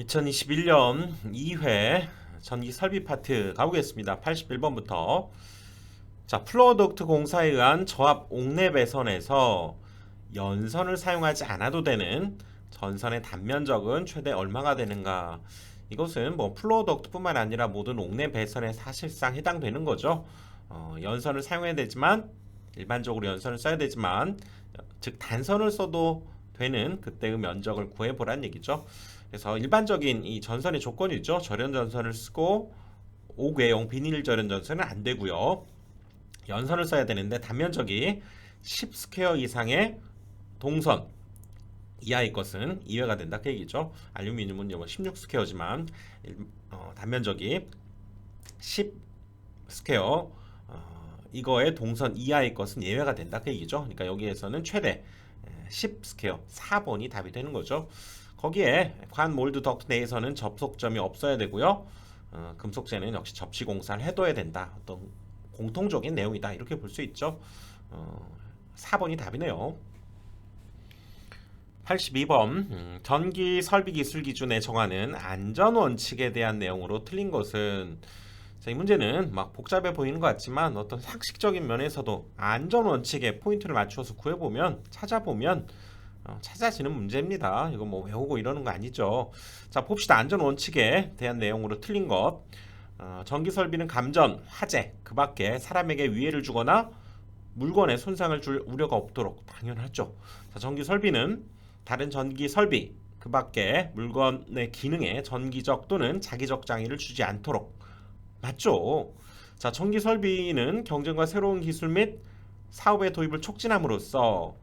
2021년 2회 전기 설비 파트 가보겠습니다. 81번부터 자 플로어덕트 공사에 의한 저압 옥내 배선에서 연선을 사용하지 않아도 되는 전선의 단면적은 최대 얼마가 되는가? 이것은 뭐 플로어덕트뿐만 아니라 모든 옥내 배선에 사실상 해당되는 거죠. 어, 연선을 사용해야 되지만 일반적으로 연선을 써야 되지만 즉 단선을 써도 되는 그때의 면적을 구해보란 얘기죠. 그래서 일반적인 이 전선의 조건이죠. 절연 전선을 쓰고 옥외용 비닐 절연 전선은 안 되고요. 연선을 써야 되는데 단면적이 10 스퀘어 이상의 동선 이하의 것은 2회가 된다 그 얘기죠. 알루미늄은 뭐16 스퀘어지만 어, 단면적이 10 스퀘어 어, 이거의 동선 이하의 것은 예외가 된다 그 얘기죠. 그러니까 여기에서는 최대 10 스퀘어 4번이 답이 되는 거죠. 거기에 관 몰드 덕트 내에서는 접속점이 없어야 되고요. 어, 금속재는 역시 접시 공사를 해둬야 된다. 어떤 공통적인 내용이다. 이렇게 볼 수 있죠. 어, 4번이 답이네요. 82번 음, 전기 설비 기술 기준에 정하는 안전 원칙에 대한 내용으로 틀린 것은 자, 이 문제는 막 복잡해 보이는 것 같지만 어떤 상식적인 면에서도 안전 원칙에 포인트를 맞추어서 구해보면 찾아보면 어, 찾아지는 문제입니다. 이거 뭐 외우고 이러는 거 아니죠. 자 봅시다. 안전 원칙에 대한 내용으로 틀린 것. 어, 전기 설비는 감전, 화재, 그 밖에 사람에게 위해를 주거나 물건에 손상을 줄 우려가 없도록 당연하죠. 자, 전기 설비는 다른 전기 설비, 그 밖에 물건의 기능에 전기적 또는 자기적 장애를 주지 않도록 맞죠. 자, 전기 설비는 경쟁과 새로운 기술 및 사업의 도입을 촉진함으로써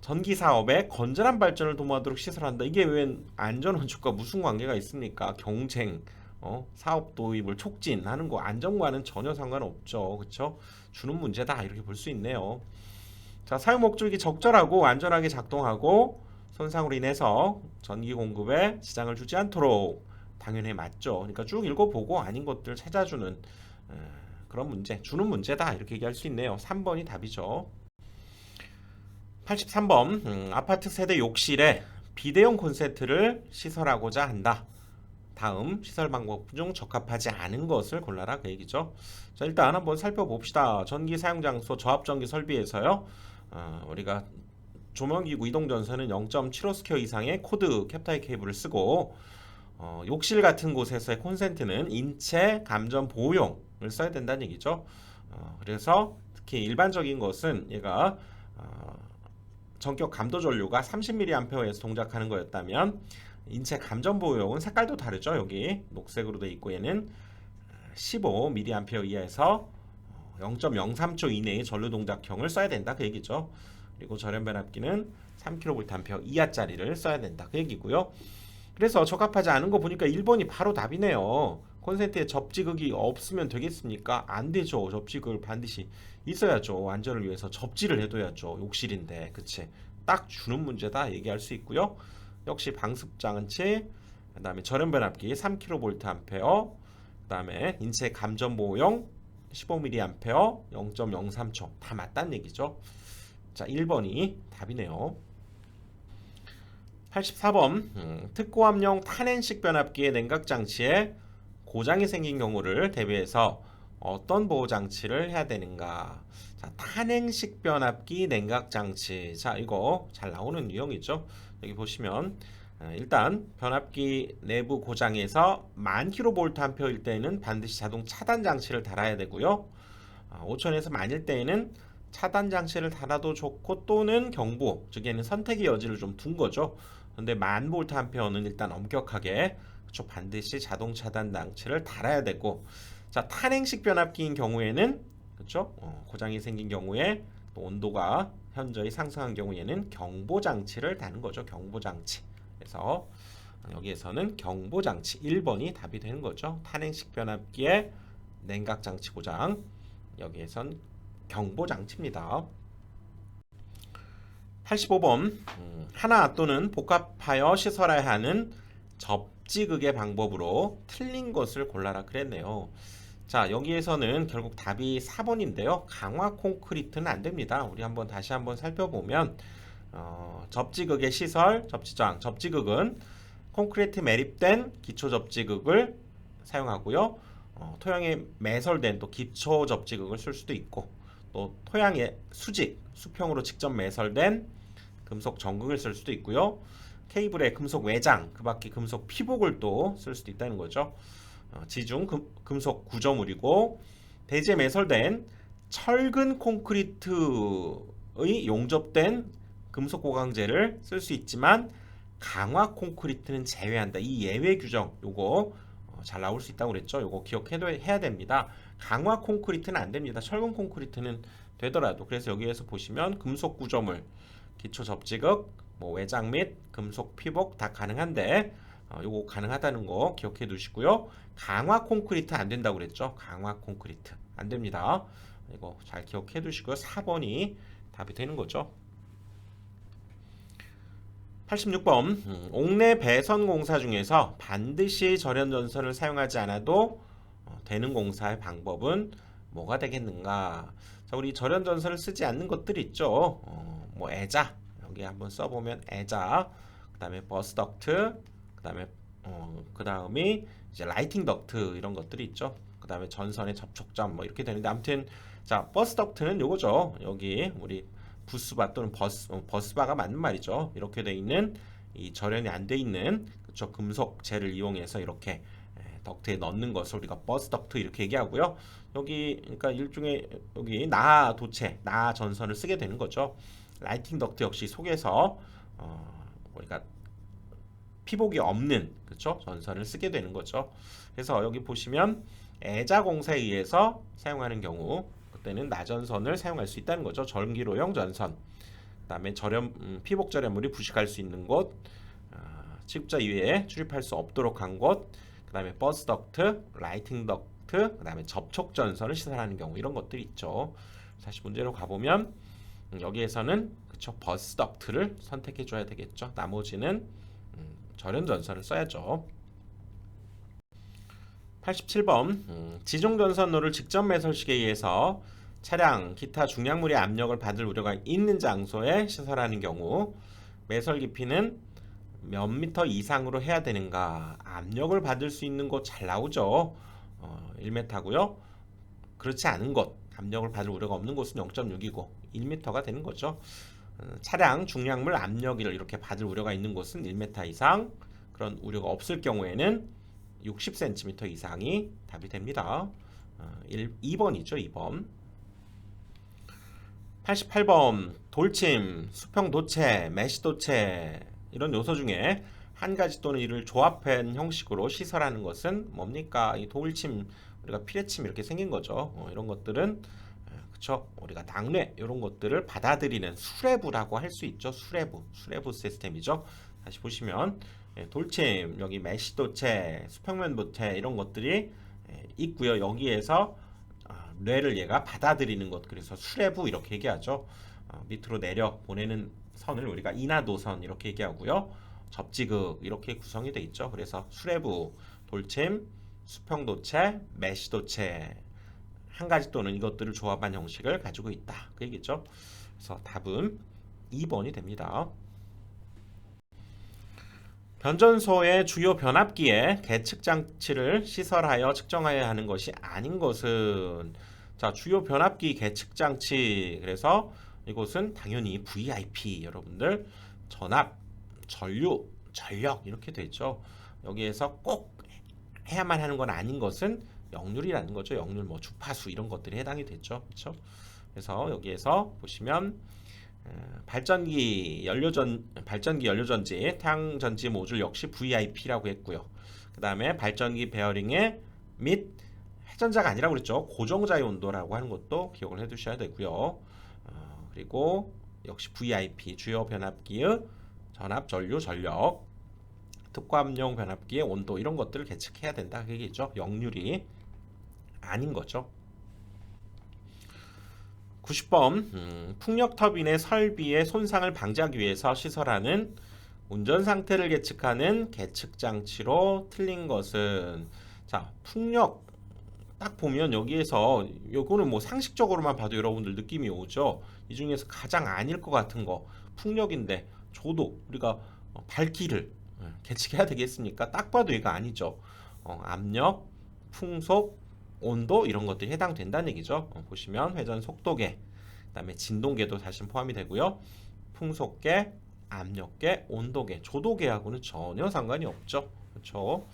전기 사업의 건전한 발전을 도모하도록 시설한다. 이게 웬 안전 원칙과 무슨 관계가 있습니까? 경쟁, 어, 사업 도입을 촉진하는 거 안전과는 전혀 상관없죠. 그렇죠? 주는 문제다 이렇게 볼 수 있네요. 자, 사용 목적이 적절하고 안전하게 작동하고 손상으로 인해서 전기 공급에 지장을 주지 않도록 당연히 맞죠. 그러니까 쭉 읽어보고 아닌 것들 찾아주는 에, 그런 문제, 주는 문제다 이렇게 얘기할 수 있네요. 3번이 답이죠. 83번 음, 아파트 세대 욕실에 비대용 콘센트를 시설하고자 한다. 다음 시설 방법 중 적합하지 않은 것을 골라라 그 얘기죠. 자 일단 한번 살펴봅시다. 전기 사용 장소 저압 전기 설비에서요. 어, 우리가 조명기구 이동 전선은 0.75 스퀘어 이상의 코드 캡타이 케이블을 쓰고 어, 욕실 같은 곳에서의 콘센트는 인체 감전 보호용을 써야 된다는 얘기죠. 어, 그래서 특히 일반적인 것은 얘가 어, 전격 감도 전류가 30mAh에서 동작하는 거였다면 인체 감전 보호용은 색깔도 다르죠. 여기 녹색으로 돼 있고 얘는 15mA 이하에서 0.03초 이내의 전류 동작형을 써야 된다 그 얘기죠. 그리고 절연 변압기는 3kVA 이하짜리를 써야 된다 그 얘기고요. 그래서 적합하지 않은 거 보니까 1번이 바로 답이네요. 콘센트에 접지극이 없으면 되겠습니까? 안 되죠. 접지극을 반드시 있어야죠. 안전을 위해서 접지를 해둬야죠. 욕실인데, 그치? 딱 주는 문제다 얘기할 수 있고요. 역시 방습 장치, 그다음에 절연 변압기 3kVA, 그다음에 인체 감전 보호용 15mA 0.03초 다 맞다는 얘기죠. 자, 1번이 답이네요. 84번 음, 특고압용 탄행식 변압기의 냉각 장치에 고장이 생긴 경우를 대비해서 어떤 보호 장치를 해야 되는가? 자, 탄행식 변압기 냉각 장치. 자, 이거 잘 나오는 유형이죠. 여기 보시면 아, 일단 변압기 내부 고장에서 만 킬로볼트 암페어일 때에는 반드시 자동 차단 장치를 달아야 되고요. 5천에서 만일 때에는 차단 장치를 달아도 좋고 또는 경보, 즉 얘는 선택의 여지를 좀 둔 거죠. 근데 만 볼트 암페어는 일단 엄격하게 그렇죠. 반드시 자동 차단 장치를 달아야 되고 자 탄행식 변압기인 경우에는 그렇죠. 어, 고장이 생긴 경우에 또 온도가 현저히 상승한 경우에는 경보 장치를 다는 거죠. 경보 장치. 그래서 여기에서는 경보 장치 1번이 답이 되는 거죠. 탄행식 변압기의 냉각 장치 고장. 여기에선 경보 장치입니다. 85번 음, 하나 또는 복합하여 시설해야 하는 접 지극의 방법으로 틀린 것을 골라라 그랬네요. 자 여기에서는 결국 답이 4번인데요. 강화 콘크리트는 안 됩니다. 우리 한번 다시 한번 살펴보면 어, 접지극의 시설, 접지장, 접지극은 콘크리트 매립된 기초 접지극을 사용하고요. 어, 토양에 매설된 또 기초 접지극을 쓸 수도 있고 또 토양에 수직 수평으로 직접 매설된 금속 전극을 쓸 수도 있고요. 케이블에 금속 외장, 그 밖에 금속 피복을 또 쓸 수도 있다는 거죠. 어, 지중 금, 금속 구조물이고 대지에 매설된 철근 콘크리트의 용접된 금속 고강제를 쓸 수 있지만 강화 콘크리트는 제외한다. 이 예외 규정 요거 어, 잘 나올 수 있다고 그랬죠. 요거 기억해도 해야 됩니다. 강화 콘크리트는 안 됩니다. 철근 콘크리트는 되더라도 그래서 여기에서 보시면 금속 구조물, 기초 접지극, 뭐 외장 및 금속 피복 다 가능한데 어, 요거 가능하다는 거 기억해 두시고요. 강화 콘크리트 안 된다고 그랬죠. 강화 콘크리트 안 됩니다. 이거 잘 기억해 두시고요. 4번이 답이 되는 거죠. 86번 음, 옥내 배선 공사 중에서 반드시 절연 전선을 사용하지 않아도 어, 되는 공사의 방법은 뭐가 되겠는가? 자, 우리 절연 전선을 쓰지 않는 것들이 있죠. 어, 뭐 애자 여기 한번 써보면 애자, 그 다음에 버스 덕트, 그 다음에 어, 그 다음이 이제 라이팅 덕트 이런 것들이 있죠. 그 다음에 전선의 접촉점 뭐 이렇게 되는데 아무튼 자 버스 덕트는 요거죠. 여기 우리 부스바 또는 버스 어, 버스바가 맞는 말이죠. 이렇게 돼 있는 이 절연이 안 돼 있는 그쵸 금속 재를 이용해서 이렇게 에, 덕트에 넣는 것을 우리가 버스 덕트 이렇게 얘기하고요. 여기 그러니까 일종의 여기 나 도체, 나 전선을 쓰게 되는 거죠. 라이팅 덕트 역시 속에서 어, 우리가 피복이 없는 그쵸 전선을 쓰게 되는 거죠. 그래서 여기 보시면 애자 공사에 의해서 사용하는 경우 그때는 나전선을 사용할 수 있다는 거죠. 전기로용 전선. 그다음에 절연 음, 피복 절연물이 부식할 수 있는 곳, 아, 취급자 이외에 출입할 수 없도록 한 곳, 그다음에 버스 덕트, 라이팅 덕트, 그다음에 접촉 전선을 시설하는 경우 이런 것들이 있죠. 다시 문제로 가보면 음, 여기에서는 그쵸 버스 덕트를 선택해 줘야 되겠죠. 나머지는 음, 절연 전선을 써야죠. 87번 음, 지중 전선로를 직접 매설식에 의해서 차량, 기타 중량물의 압력을 받을 우려가 있는 장소에 시설하는 경우 매설 깊이는 몇 미터 이상으로 해야 되는가? 압력을 받을 수 있는 곳 잘 나오죠. 어, 1m고요. 그렇지 않은 곳, 압력을 받을 우려가 없는 곳은 0.6이고 1m가 되는 거죠. 어, 차량 중량물 압력을 이렇게 받을 우려가 있는 곳은 1m 이상, 그런 우려가 없을 경우에는 60cm 이상이 답이 됩니다. 어, 1, 2번이죠, 2번. 88번 돌침, 수평 도체, 메시 도체 이런 요소 중에 한 가지 또는 이를 조합한 형식으로 시설하는 것은 뭡니까? 이 돌침 우리가 피레침 이렇게 생긴 거죠. 어, 이런 것들은 그쵸? 우리가 낙뢰 이런 것들을 받아들이는 수레부라고 할 수 있죠. 수레부, 수레부 시스템이죠. 다시 보시면 예, 돌침 여기 메시 도체, 수평면 도체 이런 것들이 예, 있고요. 여기에서 아, 뇌를 얘가 받아들이는 것 그래서 수레부 이렇게 얘기하죠. 어, 밑으로 내려 보내는 선을 우리가 인하도선 이렇게 얘기하고요. 접지극 이렇게 구성이 돼 있죠. 그래서 수레부, 돌침, 수평도체, 메시도체 한 가지 또는 이것들을 조합한 형식을 가지고 있다. 그 얘기죠. 그래서 답은 2번이 됩니다. 변전소의 주요 변압기에 계측 장치를 시설하여 측정하여야 하는 것이 아닌 것은 자 주요 변압기 계측 장치 그래서 이곳은 당연히 VIP 여러분들 전압, 전류, 전력 이렇게 되죠. 여기에서 꼭 해야만 하는 건 아닌 것은 역률이라는 거죠. 역률 뭐 주파수 이런 것들이 해당이 되죠. 그렇죠? 그래서 여기에서 보시면 어, 발전기 연료전 발전기 연료전지 태양 전지 모듈 역시 VIP라고 했고요. 그 다음에 발전기 베어링에 및 회전자가 아니라고 그랬죠. 고정자의 온도라고 하는 것도 기억을 해 두셔야 되고요. 어, 그리고 역시 VIP 주요 변압기의 전압, 전류, 전력, 특과압용 변압기의 온도 이런 것들을 계측해야 된다 그 얘기죠. 역률이 아닌 거죠. 90번 음, 풍력 터빈의 설비의 손상을 방지하기 위해서 시설하는 운전 상태를 계측하는 계측 장치로 틀린 것은 자 풍력 딱 보면 여기에서 요거는 뭐 상식적으로만 봐도 여러분들 느낌이 오죠. 이 중에서 가장 아닐 것 같은 거 풍력인데 저도 우리가 어, 밝기를 예, 계측해야 되겠습니까? 딱 봐도 이거 아니죠. 어, 압력, 풍속, 온도 이런 것들이 해당된다는 얘기죠. 어, 보시면 회전 속도계, 그다음에 진동계도 사실 포함이 되고요. 풍속계, 압력계, 온도계, 조도계하고는 전혀 상관이 없죠. 그렇죠?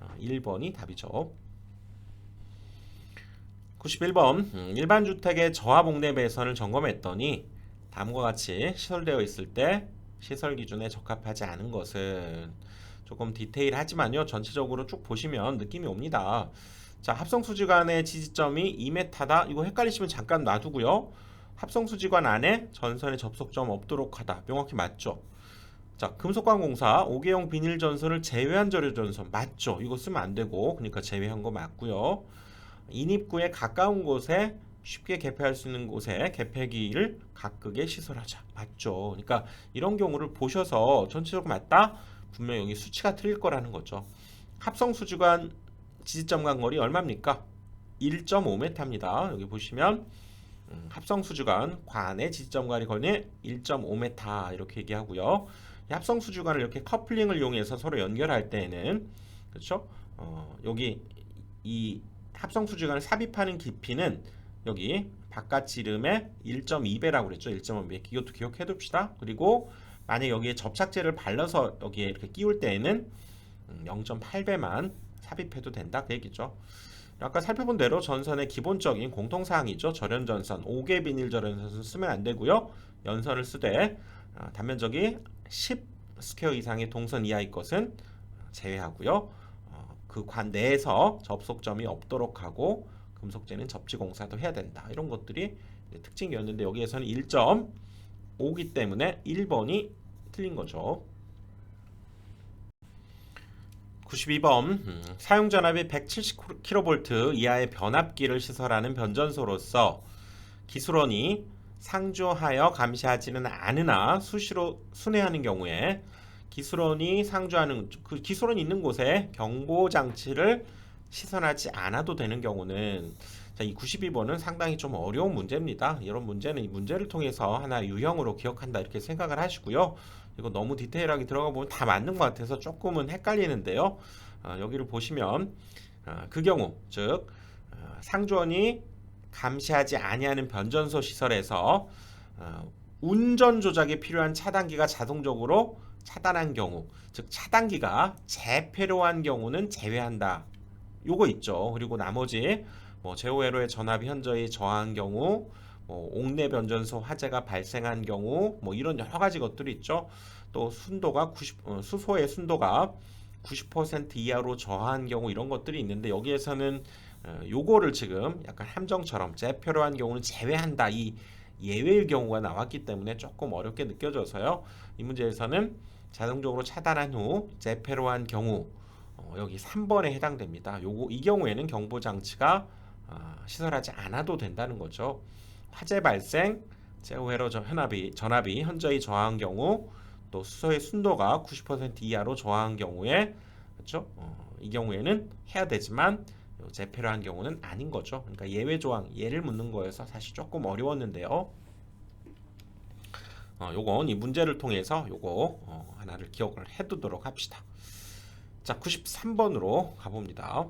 어, 1번이 답이죠. 91번 음, 일반 주택의 저하 복내 배선을 점검했더니 다음과 같이 시설되어 있을 때 시설 기준에 적합하지 않은 것은 조금 디테일하지만요 전체적으로 쭉 보시면 느낌이 옵니다. 자 합성 수지관의 지지점이 2m다. 이거 헷갈리시면 잠깐 놔두고요. 합성 수지관 안에 전선의 접속점 없도록 하다. 명확히 맞죠? 자 금속관공사 5개형 비닐 전선을 제외한 절여 전선 맞죠? 이거 쓰면 안 되고 그러니까 제외한 거 맞고요. 인입구에 가까운 곳에 쉽게 개폐할 수 있는 곳에 개폐기를 각극에 시설하자. 맞죠? 그러니까 이런 경우를 보셔서 전체적으로 맞다? 분명 여기 수치가 틀릴 거라는 거죠. 합성 수지관 지지점 간거리 얼마입니까? 1.5m입니다. 여기 보시면 음, 합성 수지관 관의 지지점 간거리 1.5m 이렇게 얘기하고요. 이 합성 수지관을 이렇게 커플링을 이용해서 서로 연결할 때에는 그렇죠? 어, 여기 이 합성 수지관을 삽입하는 깊이는 여기 바깥 지름의 1.2배라고 그랬죠. 1.5배. 이것도 기억해 둡시다. 그리고 만약 여기에 접착제를 발라서 여기에 이렇게 끼울 때에는 0.8배만 삽입해도 된다 그 얘기죠. 아까 살펴본 대로 전선의 기본적인 공통사항이죠. 절연전선, 5개 비닐 절연전선 쓰면 안 되고요. 연선을 쓰되 아, 단면적이 10 스퀘어 이상의 동선 이하의 것은 제외하고요. 어, 그관 내에서 접속점이 없도록 하고 금속재는 접지공사도 해야 된다. 이런 것들이 특징이었는데 여기에서는 1.5기 때문에 1번이 틀린 거죠. 92번 음, 사용 전압이 170kV 이하의 변압기를 시설하는 변전소로서 기술원이 상주하여 감시하지는 않으나 수시로 순회하는 경우에 기술원이 상주하는 그 기술원이 있는 곳에 경보 장치를 시선하지 않아도 되는 경우는 자, 이 92번은 상당히 좀 어려운 문제입니다. 이런 문제는 이 문제를 통해서 하나 유형으로 기억한다 이렇게 생각을 하시고요. 이거 너무 디테일하게 들어가 보면 다 맞는 것 같아서 조금은 헷갈리는데요. 어, 여기를 보시면 어, 그 경우 즉 어, 상주원이 감시하지 아니하는 변전소 시설에서 어, 운전 조작에 필요한 차단기가 자동적으로 차단한 경우 즉 차단기가 재폐로한 경우는 제외한다 요거 있죠. 그리고 나머지 뭐 제오회로의 전압이 현저히 저하한 경우, 뭐 옥내 변전소 화재가 발생한 경우, 뭐 이런 여러 가지 것들이 있죠. 또 순도가 90, 어, 수소의 순도가 90% 이하로 저하한 경우 이런 것들이 있는데 여기에서는 어, 요거를 지금 약간 함정처럼 재표로 한 경우는 제외한다 이 예외의 경우가 나왔기 때문에 조금 어렵게 느껴져서요. 이 문제에서는 자동적으로 차단한 후 재폐로한 경우 어, 여기 3번에 해당됩니다. 요거 이 경우에는 경보 장치가 아, 시설하지 않아도 된다는 거죠. 화재 발생, 제어회로 현압이 전압이 현저히 저하한 경우, 또 수소의 순도가 90% 이하로 저하한 경우에 그렇죠? 어, 이 경우에는 해야 되지만 재폐를 한 경우는 아닌 거죠. 그러니까 예외 조항 예를 묻는 거여서 사실 조금 어려웠는데요. 어, 요건 이 문제를 통해서 요거 어, 하나를 기억을 해두도록 합시다. 자, 93번으로 가봅니다.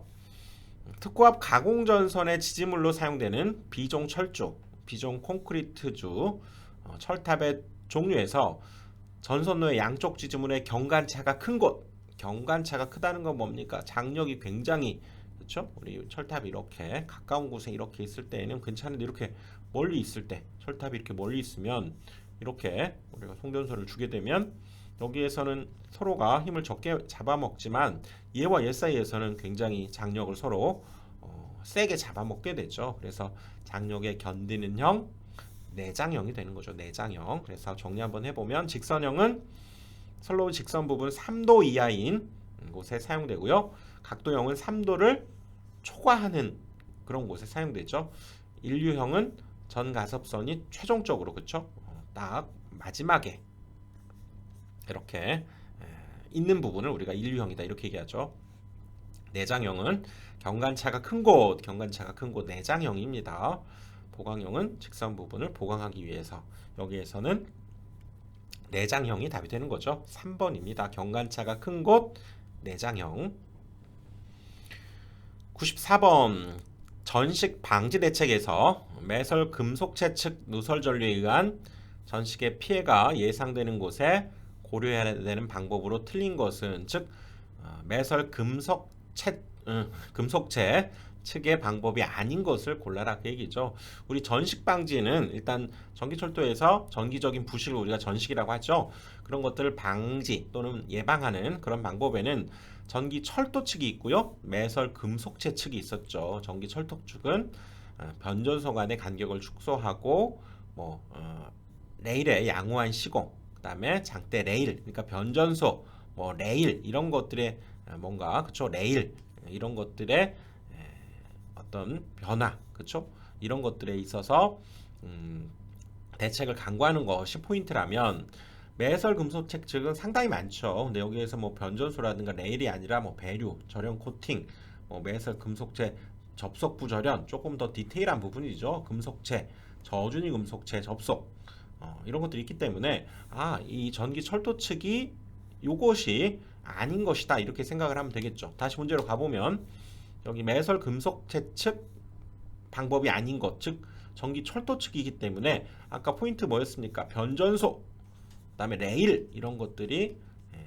특고압 가공 전선의 지지물로 사용되는 비종 철조, 비종 콘크리트주, 어, 철탑의 종류에서 전선로의 양쪽 지지물의 경관차가 큰 곳, 경관차가 크다는 건 뭡니까? 장력이 굉장히 그렇죠? 우리 철탑이 이렇게 가까운 곳에 이렇게 있을 때에는 괜찮은데 이렇게 멀리 있을 때 철탑이 이렇게 멀리 있으면 이렇게 우리가 송전선을 주게 되면 여기에서는 서로가 힘을 적게 잡아먹지만 얘와 얘 사이에서는 굉장히 장력을 서로 어, 세게 잡아먹게 되죠. 그래서 장력에 견디는 형 내장형이 되는 거죠. 내장형. 그래서 정리 한번 해보면 직선형은 선로 직선 부분 3도 이하인 곳에 사용되고요. 각도형은 3도를 초과하는 그런 곳에 사용되죠. 인류형은 전 가섭선이 최종적으로 그쵸? 어, 딱 마지막에 이렇게 있는 부분을 우리가 인류형이다 이렇게 얘기하죠. 내장형은 경관차가 큰 곳, 경관차가 큰 곳 내장형입니다. 보강형은 직선 부분을 보강하기 위해서 여기에서는 내장형이 답이 되는 거죠. 3번입니다. 경관차가 큰 곳 내장형. 94번 전식 방지 대책에서 매설 금속체 측 누설 전류에 의한 전식의 피해가 예상되는 곳에 고려해야 되는 방법으로 틀린 것은 즉 어, 매설 금속체 음, 금속체 측의 방법이 아닌 것을 골라라 그 얘기죠. 우리 전식 방지는 일단 전기철도에서 전기적인 부식을 우리가 전식이라고 하죠. 그런 것들을 방지 또는 예방하는 그런 방법에는 전기 철도 측이 있고요. 매설 금속체 측이 있었죠. 전기 철도 측은 어, 변전소 간의 간격을 축소하고 뭐 어, 레일의 양호한 시공, 그다음에 장대 레일, 그러니까 변전소, 뭐 레일 이런 것들의 어, 뭔가 그쵸 레일 이런 것들의 에, 어떤 변화, 그쵸 이런 것들에 있어서 음, 대책을 강구하는 것이 포인트라면 매설 금속책 측은 상당히 많죠. 근데 여기에서 뭐 변전소라든가 레일이 아니라 뭐 배류, 절연 코팅, 뭐 매설 금속체 접속 부 절연 조금 더 디테일한 부분이죠. 금속체, 저준위 금속체 접속 어, 이런 것들이 있기 때문에 아, 이 전기 철도 측이 요것이 아닌 것이다 이렇게 생각을 하면 되겠죠. 다시 문제로 가보면 여기 매설 금속체 측 방법이 아닌 것, 즉 전기 철도 측이기 때문에 아까 포인트 뭐였습니까? 변전소, 그다음에 레일 이런 것들이 에,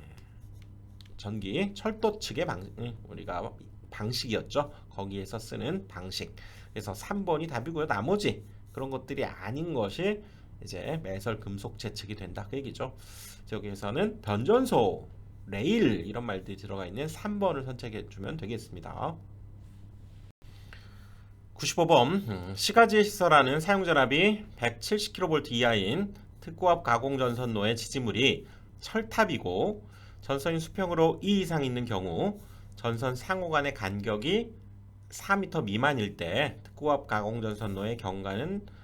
전기 철도 측의 방 음, 우리가 방식이었죠. 거기에서 쓰는 방식. 그래서 3번이 답이고요. 나머지 그런 것들이 아닌 것이 이제 매설 금속체 측이 된다 그 얘기죠. 여기에서는 변전소, 레일 이런 말들이 들어가 있는 3번을 선택해 주면 되겠습니다. 95번 음, 시가지의 시설하는 사용전압이 170kV 이하인 특고압 가공 전선로의 지지물이 철탑이고 전선이 수평으로 2 이상 있는 경우 전선 상호 간의 간격이 4m 미만일 때 특고압 가공 전선로의 경과는 아,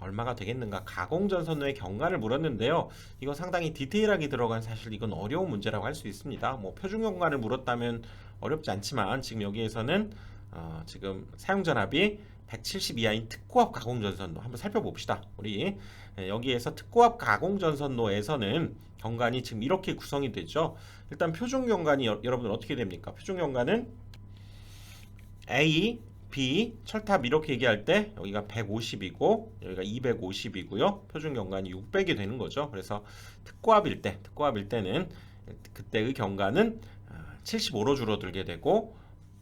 얼마가 되겠는가 가공전선로의 경과를 물었는데요 이거 상당히 디테일하게 들어간 사실 이건 어려운 문제라고 할 수 있습니다 뭐 표준 경과를 물었다면 어렵지 않지만 지금 여기에서는 어, 지금 사용 전압이 170 이하인 특고압 가공전선로 한번 살펴봅시다. 우리 예, 여기에서 특고압 가공전선로에서는 경관이 지금 이렇게 구성이 되죠. 일단 표준 경관이 여, 러분들 어떻게 됩니까? 표준 경관은 A, B, 철탑 이렇게 얘기할 때 여기가 150이고 여기가 250이고요. 표준 경관이 600이 되는 거죠. 그래서 특고압일 때, 특고압일 때는 그때의 경관은 75로 줄어들게 되고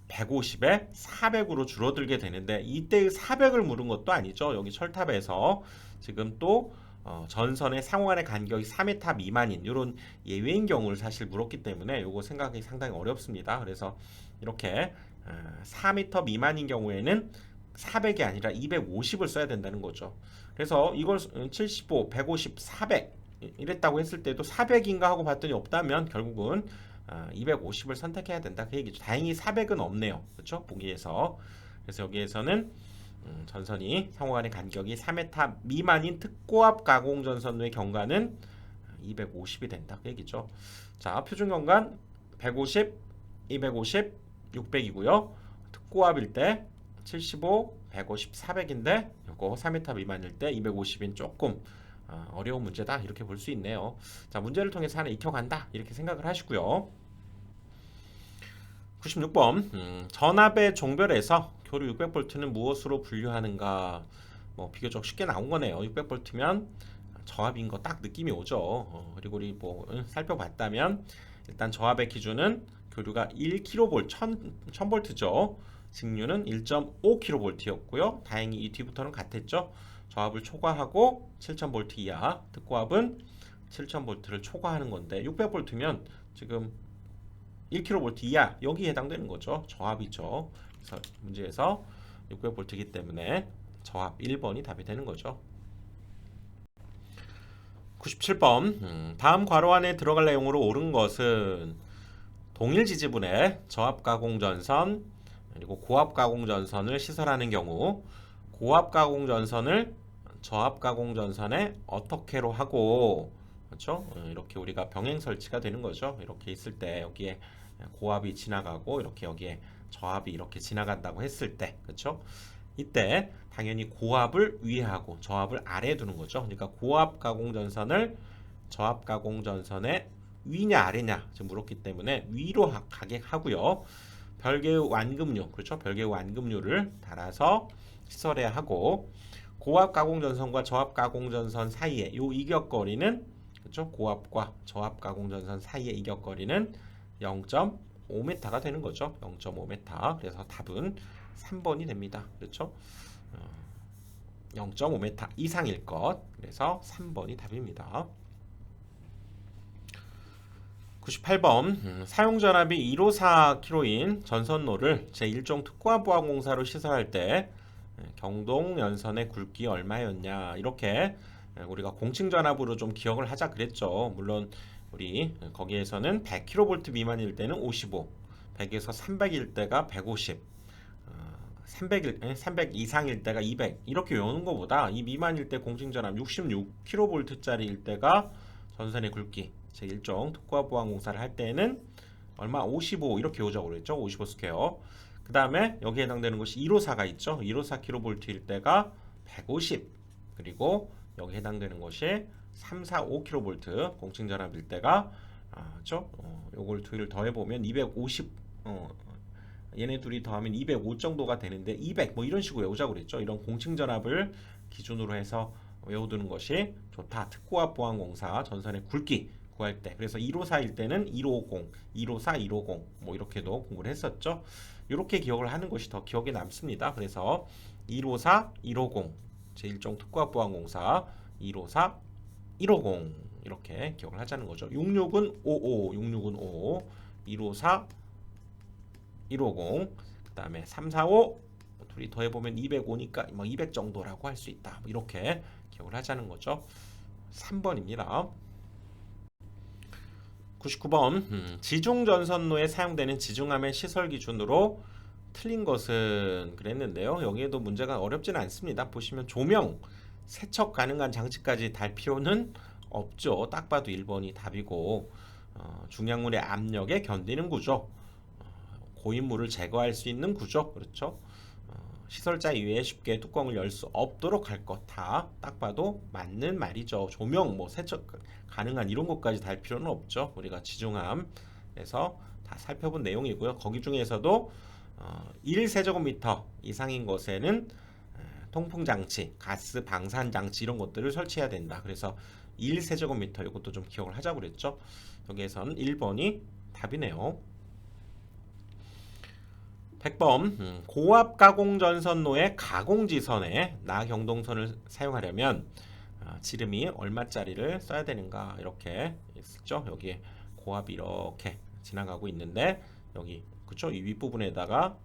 150에 400으로 줄어들게 되는데 이때의 400을 물은 것도 아니죠. 여기 철탑에서 지금 또 어, 전선의 상호간의 간격이 3m 미만인 이런 예외인 경우를 사실 물었기 때문에 이거 생각이 상당히 어렵습니다. 그래서 이렇게 어, 4m 미만인 경우에는 400이 아니라 250을 써야 된다는 거죠. 그래서 이걸 75, 150, 400 이랬다고 했을 때도 400인가 하고 봤더니 없다면 결국은 250을 아, 선택해야 된다 그 얘기죠. 다행히 400은 없네요. 그렇죠? 보기에서 그래서 여기에서는 음, 전선이 상호 간의 간격이 3m 미만인 특고압 가공 전선의 경과는 250이 된다 그 얘기죠. 자 표준 경관 150, 250, 600이고요. 특고압일 때 75, 150, 400인데 이거 3m 미만일 때 250인 조금 어, 어려운 문제다 이렇게 볼 수 있네요. 자 문제를 통해서 하나 익혀간다 이렇게 생각을 하시고요. 96번 음, 전압의 종별에서 교류 600V는 무엇으로 분류하는가 뭐 비교적 쉽게 나온 거네요 600V면 저압인 거 딱 느낌이 오죠 어, 그리고 우리 뭐 응, 살펴봤다면 일단 저압의 기준은 교류가 1kV 1000V죠 직류는 1.5kV였고요 다행히 이 뒤부터는 같았죠 저압을 초과하고 7000V 이하 특고압은 7000V를 초과하는 건데 600V면 지금 1kV 이하 여기에 해당되는 거죠. 저압이죠. 그래서 문제에서 600V이기 때문에 저압 1번이 답이 되는 거죠. 97번 음, 다음 괄호 안에 들어갈 내용으로 옳은 것은 동일 지지분의 저압 가공 전선 그리고 고압 가공 전선을 시설하는 경우 고압 가공 전선을 저압 가공 전선에 어떻게로 하고 그렇죠? 어, 이렇게 우리가 병행 설치가 되는 거죠. 이렇게 있을 때 여기에 고압이 지나가고 이렇게 여기에 저압이 이렇게 지나간다고 했을 때 그렇죠? 이때 당연히 고압을 위에 하고 저압을 아래에 두는 거죠. 그러니까 고압 가공 전선을 저압 가공 전선의 위냐 아래냐 지금 물었기 때문에 위로 하- 가게 하고요. 별개의 완금류 그렇죠? 별개의 완금류를 달아서 시설해야 하고 고압 가공 전선과 저압 가공 전선 사이에 요 이격거리는 그렇죠? 고압과 저압 가공 전선 사이의 이격거리는 0.5m가 되는 거죠. 0.5m. 그래서 답은 3번이 됩니다. 그렇죠? 어, 0.5m 이상일 것. 그래서 3번이 답입니다. 98번 음, 사용 전압이 154kg인 전선로를 제1종 특과보안공사로 시설할 때 에, 경동 연선의 굵기 얼마였냐 이렇게 에, 우리가 공칭 전압으로 좀 기억을 하자 그랬죠. 물론 우리 거기에서는 100kV 미만일 때는 55, 100에서 300일 때가 150, 300일, 300 이상일 때가 200 이렇게 외우는 것보다 이 미만일 때 공칭 전압 66kV짜리일 때가 전선의 굵기 제 일종 특과 보안 공사를 할 때는 얼마? 55 이렇게 오자고 그랬죠 55 스퀘어. 그 다음에 여기에 해당되는 것이 154가 있죠. 154 kV일 때가 150 그리고 여기 해당되는 것이 345 kV 공칭 전압일 때가 아, 그죠 어, 요걸 둘을 더해 보면 250 어, 얘네 둘이 더하면 205 정도가 되는데 200 뭐 이런 식으로 외우자고 그랬죠. 이런 공칭 전압을 기준으로 해서 외워두는 것이 좋다. 특고압 보안공사 전선의 굵기 구할 때 그래서 154일 때는 1550, 154, 150 뭐 이렇게도 공부를 했었죠. 이렇게 기억을 하는 것이 더 기억에 남습니다. 그래서 154, 150 제1종 특고압 보안공사 154, 150 이렇게 기억을 하자는 거죠. 66은 55, 66은 55, 154, 150 그다음에 345 둘이 더해보면 205니까 뭐 200 정도라고 할 수 있다. 뭐 이렇게 기억을 하자는 거죠. 3번입니다. 99번 음, 지중 전선로에 사용되는 지중함의 시설 기준으로 틀린 것은 그랬는데요. 여기에도 문제가 어렵지는 않습니다. 보시면 조명, 세척 가능한 장치까지 달 필요는 없죠. 딱 봐도 1번이 답이고 어, 중량물의 압력에 견디는 구조, 어, 고인물을 제거할 수 있는 구조, 그렇죠? 어, 시설자 이외에 쉽게 뚜껑을 열 수 없도록 할 것 다 딱 봐도 맞는 말이죠. 조명 뭐 세척 가능한 이런 것까지 달 필요는 없죠. 우리가 지중함에서 다 살펴본 내용이고요. 거기 중에서도 어, 1세제곱미터 이상인 것에는 에, 통풍 장치, 가스 방산 장치 이런 것들을 설치해야 된다. 그래서 1세제곱미터 이것도 좀 기억을 하자고 그랬죠. 여기에선 1번이 답이네요. 100번 음, 고압 가공 전선로의 가공지선에 나경동선을 사용하려면 아, 지름이 얼마짜리를 써야 되는가 이렇게 있죠. 여기에 고압이 이렇게 지나가고 있는데 여기 그쵸 이 윗부분에다가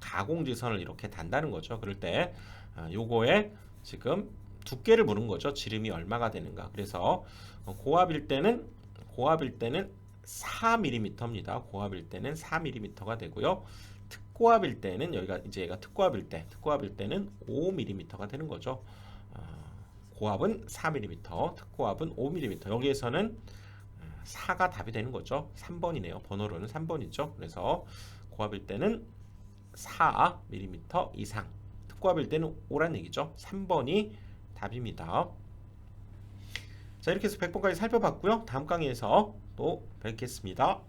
가공지선을 이렇게 단다는 거죠. 그럴 때 아, 요거에 지금 두께를 물은 거죠. 지름이 얼마가 되는가. 그래서 어, 고압일 때는 고압일 때는 4mm입니다. 고압일 때는 4mm가 되고요. 특고압일 때는 여기가 이제 얘가 특고압일 때, 특고압일 때는 5mm가 되는 거죠. 어, 고압은 4mm, 특고압은 5mm. 여기에서는 4가 답이 되는 거죠. 3번이네요. 번호로는 3번이죠. 그래서 고압일 때는 4mm 이상, 특고압일 때는 5란 얘기죠. 3번이 답입니다. 자, 이렇게 해서 100번까지 살펴봤고요. 다음 강의에서 또 뵙겠습니다.